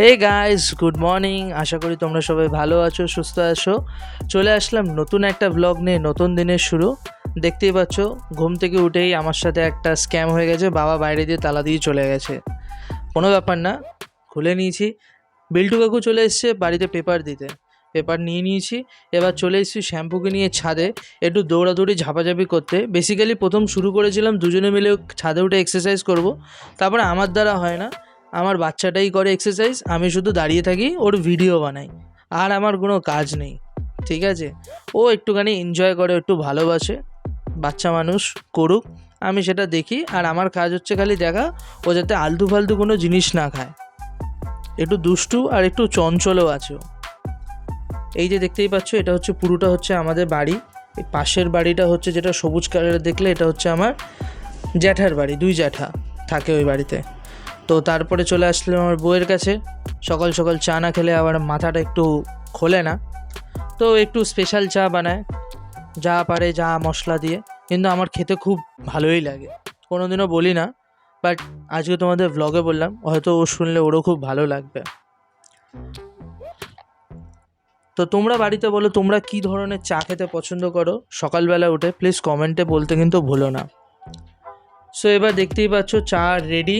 হে guys good morning আশা করি তোমরা সবাই ভালো আছো, সুস্থ আছো। চলে আসলাম নতুন একটা ব্লগ নিয়ে, নতুন দিনের শুরু। দেখতেই পাচ্ছ, ঘুম থেকে উঠেই আমার সাথে একটা স্ক্যাম হয়ে গেছে, বাবা বাইরে দিয়ে তালা দিয়ে চলে গেছে। কোনো ব্যাপার না, খুলে নিয়েছি। বিল্টু কাকু চলে এসছে বাড়িতে পেপার দিতে। পেপার নিয়ে নিয়েছি, এবার চলে এসেছি শ্যাম্পুকে নিয়ে ছাদে, একটু দৌড়াদৌড়ি, ঝাপাঝাপি করতে। বেসিক্যালি প্রথম শুরু করেছিলাম দুজনে মিলে ছাদে উঠে এক্সারসাইজ করব। তারপরে আমার দ্বারা হয় না। আমার বাচ্চাটাই করে এক্সারসাইজ আমি শুধু দাঁড়িয়ে থাকি, ওর ভিডিও বানাই, আর আমার কোনো কাজ নেই, ঠিক আছে? ও একটুখানি এনজয় করে, একটু ভালোবাসে, বাচ্চা মানুষ করুক, আমি সেটা দেখি, আর আমার কাজ হচ্ছে খালি দেখা, ও যাতে আলতু ফালতু কোনো জিনিস না খায়। একটু দুষ্টু আর একটু চঞ্চলও আছে ও। এই যে দেখতেই পাচ্ছ, এটা হচ্ছে, পুরোটা হচ্ছে আমাদের বাড়ি পাশের বাড়িটা হচ্ছে যেটা সবুজ কালারের দেখলে, এটা হচ্ছে আমার জ্যাঠার বাড়ি, দুই জ্যাঠা থাকে ওই বাড়িতে। তো তারপরে চলে আসলাম আমার বউয়ের কাছে। সকাল সকাল চা না খেলে আবার মাথাটা একটু খোলে না। তো একটু স্পেশাল চা বানায়, যা পারে যা মশলা দিয়ে। কিন্তু আমার খেতে খুব ভালোই লাগে। কোনোদিনও বলি না বাট আজকে তোমাদের ব্লগে বললাম, হয়তো ও শুনলে ওরও খুব ভালো লাগবে। তো তোমরা বাড়িতে বলো, তোমরা কি ধরনের চা খেতে পছন্দ করো? সকালবেলা উঠে প্লিজ কমেন্টে বলতে কিন্তু ভুলো না। সো এবার দেখতেই পাচ্ছ চা রেডি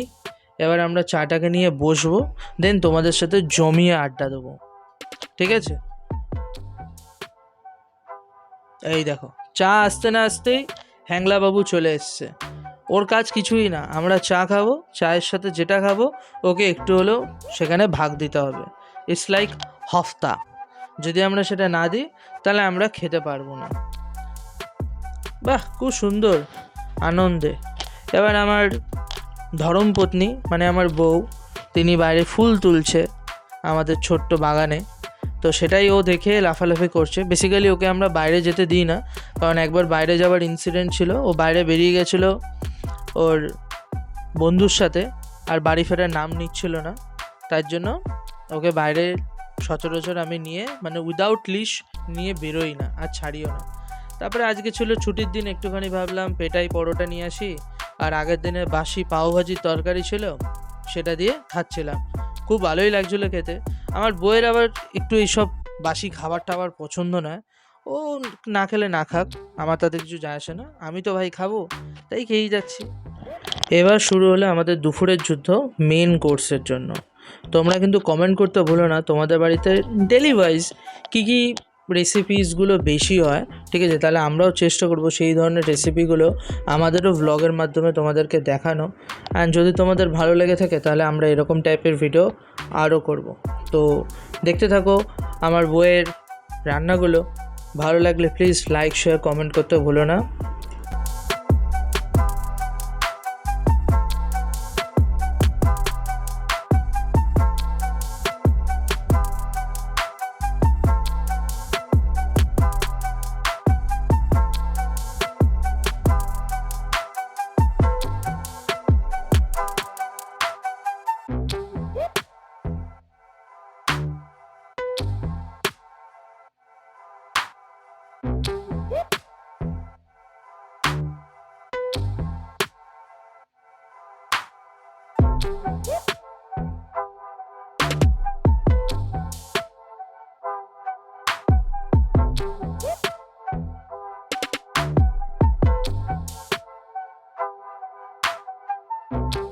এবার আমরা চাটাকে নিয়ে বসবো দেন তোমাদের সাথে জমিয়ে আড্ডা দেবো। ঠিক আছে? এই দেখো, চা আসতে না আসতেই হ্যাংলা বাবু চলে এসছে। ওর কাজ কিছুই না, আমরা চা খাব, চায়ের সাথে যেটা খাব, ওকে একটু হলেও সেখানে ভাগ দিতে হবে। ইটস লাইক হফতা। যদি আমরা সেটা না দিই, তাহলে আমরা খেতে পারব না। বাহ, খুব সুন্দর, আনন্দে। এবার আমার ধরমপত্নী মানে আমার বউ, তিনি বাইরে ফুল তুলছে আমাদের ছোট্ট বাগানে। তো সেটাই ও দেখে লাফালাফি করছে। বেসিক্যালি ওকে আমরা বাইরে যেতে দিই না, কারণ একবার বাইরে যাওয়ার ইনসিডেন্ট ছিল। ও বাইরে বেরিয়ে গেছিল ওর বন্ধুর সাথে, আর বাড়ি ফেরার নাম নিচ্ছিল না। তার জন্য ওকে বাইরে সচরাচর আমি নিয়ে মানে উইদাউট লিশ নিয়ে বেরোই না, আর ছাড়িও না। তারপরে আজকে ছিল ছুটির দিন, একটুখানি ভাবলাম পেটাই পরোটা নিয়ে আসি। আর আগের দিনে বাসি পাওভাজির তরকারি ছিল, সেটা দিয়ে খাচ্ছিলাম। খুব ভালোই লাগছিল খেতে। আমার বইয়ের আবার একটু এইসব বাসি খাবার টাবার পছন্দ নয়। ও না খেলে না খাক, আমার তাতে কিছু যায় আসে না। আমি তো ভাই খাব, তাই খেয়েই যাচ্ছি। এবার শুরু হলো আমাদের দুপুরের যুদ্ধ মেন কোর্সের জন্য। তোমরা কিন্তু কমেন্ট করতে ভুলো না, তোমাদের বাড়িতে ডেলি ওয়াইজ কী কী রেসিপিসগুলো বেশি হয়, ঠিক আছে? তাহলে আমরাও চেষ্টা করব সেই ধরনের রেসিপিগুলো আমাদেরও ব্লগের মাধ্যমে তোমাদেরকে দেখানো। অ্যান্ড যদি তোমাদের ভালো লেগে থাকে, তাহলে আমরা এরকম টাইপের ভিডিও আরও করব। তো দেখতে থাকো আমার বইয়ের রান্নাগুলো। ভালো লাগলে প্লিজ লাইক শেয়ার কমেন্ট করতে ভুলো না। You.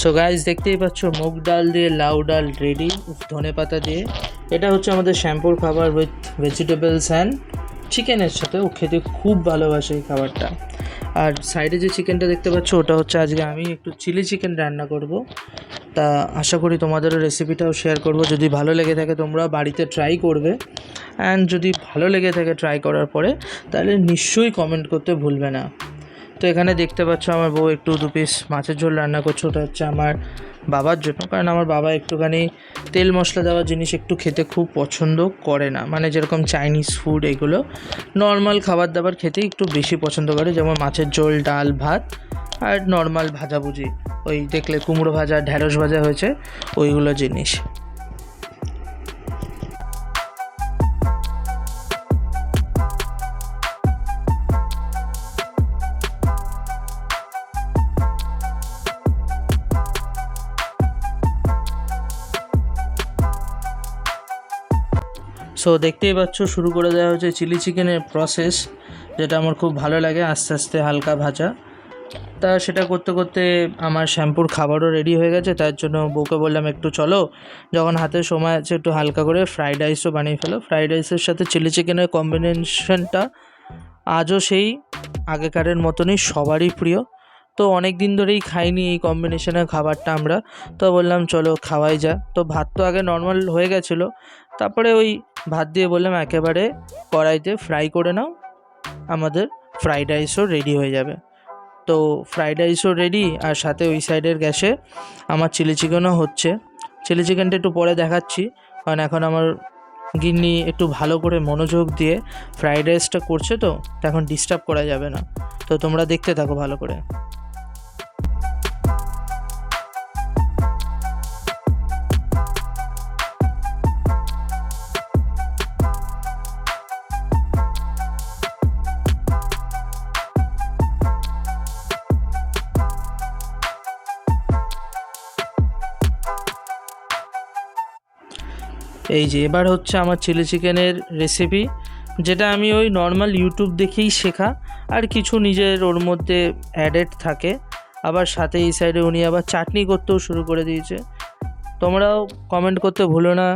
সো গাইজ দেখতেই পাচ্ছ মুগ ডাল দিয়ে লাউ ডাল রেডি ধনে পাতা দিয়ে। এটা হচ্ছে আমাদের শ্যাম্পুর খাবার উইথ ভেজিটেবলস অ্যান্ড চিকেনের সাথে। ও খেতে খুব ভালোবাসে এই খাবারটা। আর সাইডে যে চিকেনটা দেখতে পাচ্ছ, ওটা হচ্ছে আজকে আমি একটু চিলি চিকেন রান্না করব। তা আশা করি তোমাদেরও রেসিপিটাও শেয়ার করব। যদি ভালো লেগে থাকে, তোমরা বাড়িতে ট্রাই করবে। অ্যান্ড যদি ভালো লেগে থাকে ট্রাই করার পরে, তাহলে নিশ্চয়ই কমেন্ট করতে ভুলবে না। তো এখানে দেখতে পাচ্ছ আমার বউ একটু দু পিস মাছের ঝোল রান্না করছে। ওটা হচ্ছে আমার বাবার জন্য। কারণ আমার বাবা একটুখানি তেল মশলা দেওয়া জিনিস একটু খেতে খুব পছন্দ করে না। মানে যেরকম চাইনিজ ফুড এগুলো নর্মাল খাবার দাবার খেতে একটু বেশি পছন্দ করে। যেমন মাছের ঝোল, ডাল, ভাত আর নর্মাল ভাজাভুজি। ওই দেখলে কুমড়ো ভাজা ঢ্যাঁড়স ভাজা হয়েছে, ওইগুলো জিনিস। সো দেখতেই পাচ্ছ, শুরু করে দেওয়া হচ্ছে চিলি চিকেনের প্রসেস যেটা আমার খুব ভালো লাগে, আস্তে আস্তে হালকা ভাজা। তা সেটা করতে করতে আমার শ্যাম্পুর খাবারও রেডি হয়ে গেছে, তার জন্য বউকে বললাম, একটু চলো। যখন হাতে সময় আছে, একটু হালকা করে ফ্রাইড রাইসও বানিয়ে ফেলো। ফ্রাইড রাইসের সাথে চিলি চিকেনের কম্বিনেশনটা আজও সেই আগেকারের মতনই সবারই প্রিয়। তো অনেক দিন ধরেই খাইনি এই কম্বিনেশনের খাবারটা আমরা। তো বললাম, চলো খাওয়াই যা তো ভাত তো আগে নর্মাল হয়ে গেছিল। তারপরে ওই ভাত দিয়ে বললাম একেবারে কড়াইতে ফ্রাই করে নাও, আমাদের ফ্রাইড রাইসও রেডি হয়ে যাবে। তো ফ্রাইড রাইসও রেডি আর সাথে ওই সাইডের গ্যাসে আমার চিলি চিকেনও হচ্ছে। চিলি চিকেনটা একটু পরে দেখাচ্ছি, কারণ এখন আমার গিন্নি একটু ভালো করে মনোযোগ দিয়ে ফ্রাইড রাইসটা করছে তো এখন ডিস্টার্ব করা যাবে না। তো তোমরা দেখতে থাকো ভালো করে। এই যে, এবার হচ্ছে আমার চিলি চিকেনের রেসিপি যেটা আমি ওই নর্মাল ইউটিউব দেখেই শেখা, আর কিছু নিজের ওর মধ্যে অ্যাডেড থাকে। আবার সাথে এই সাইডে উনি আবার চাটনি করতেও শুরু করে দিয়েছে। তোমরাও কমেন্ট করতে ভুলো না।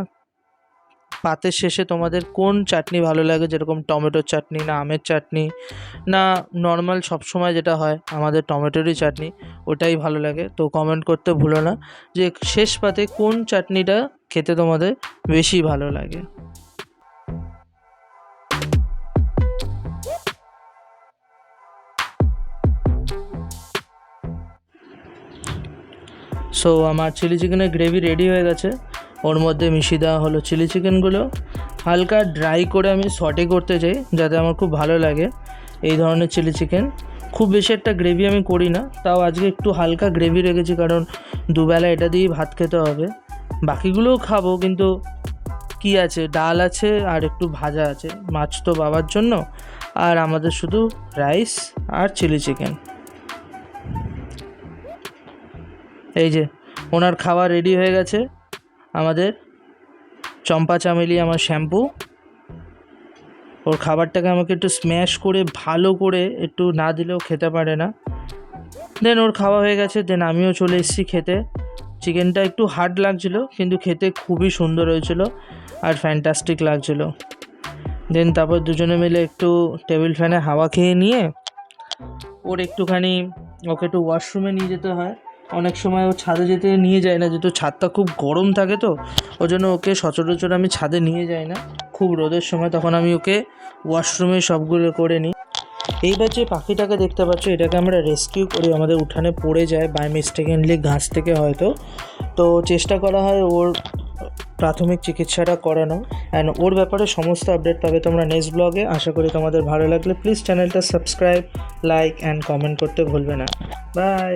পাতের শেষে তোমাদের কোন চাটনি ভালো লাগে? যেরকম টমেটোর চাটনি না আমের চাটনি না নর্মাল সবসময় যেটা হয় আমাদের টমেটোরই চাটনি, ওটাই ভালো লাগে। তো কমেন্ট করতে ভুলো না যে, শেষ পাতে কোন চাটনিটা খেতে তোমাদের বেশি ভালো লাগে। সো আমার চিলি চিকেনের গ্রেভি রেডি হয়ে গেছে। ওর মধ্যে মিশিয়ে দেওয়া হলো চিলি চিকেনগুলো হালকা ড্রাই করে আমি সটে করতে চাই, যাতে আমার খুব ভালো লাগে এই ধরনের চিলি চিকেন খুব বেশি একটা গ্রেভি আমি করি না, তাও আজকে একটু হালকা গ্রেভি রেখেছি, কারণ দুবেলা এটা দিয়েই ভাত খেতে হবে। বাকিগুলোও খাব, কিন্তু কি আছে? ডাল আছে আর একটু ভাজা আছে। মাছ তো বাবার জন্য। আর আমাদের শুধু রাইস আর চিলি চিকেন। এই যে, ওনার খাওয়া রেডি হয়ে গেছে। আমাদের চম্পা চামেলি আমার শ্যাম্পু। ওর খাবারটাকে আমাকে একটু স্ম্যাশ করে, ভালো করে একটু না দিলেও খেতে পারে না। দেন ওর খাওয়া হয়ে গেছে, দেন আমিও চলে এসেছি খেতে। চিকেনটা একটু হার্ড লাগছিল, কিন্তু খেতে খুবই সুন্দর হয়েছিল আর ফ্যান্টাস্টিক লাগছিল। দেন তারপর দুজনে মিলে একটু টেবিল ফ্যানে হাওয়া খেয়ে নিয়ে, ওর একটুখানি ওকে একটু ওয়াশরুমে নিয়ে যেতে হয়। অনেক সময় ও ছাদে যেতে নিয়ে যায় না, যেহেতু ছাদটা খুব গরম থাকে তো ওই জন্য ওকে সচরাচর আমি ছাদে নিয়ে যাই না। খুব রোদের সময় তখন আমি ওকে ওয়াশরুমে সবগুলো করে নিই। এইবার যে পাখিটাকে দেখতে পাচ্ছ, এটাকে আমরা রেস্কিউ করি। আমাদের উঠানে পড়ে যায় বাই মিস্টেকেনলি ঘাস থেকে হয়তো। তো চেষ্টা করা হয় ওর প্রাথমিক চিকিৎসাটা করানো। অ্যান্ড ওর ব্যাপারে সমস্ত আপডেট পাবে তোমরা নেক্সট ব্লগে আশা করি তোমাদের ভালো লাগলে প্লিজ চ্যানেলটা সাবস্ক্রাইব লাইক অ্যান্ড কমেন্ট করতে ভুলবে না। বাই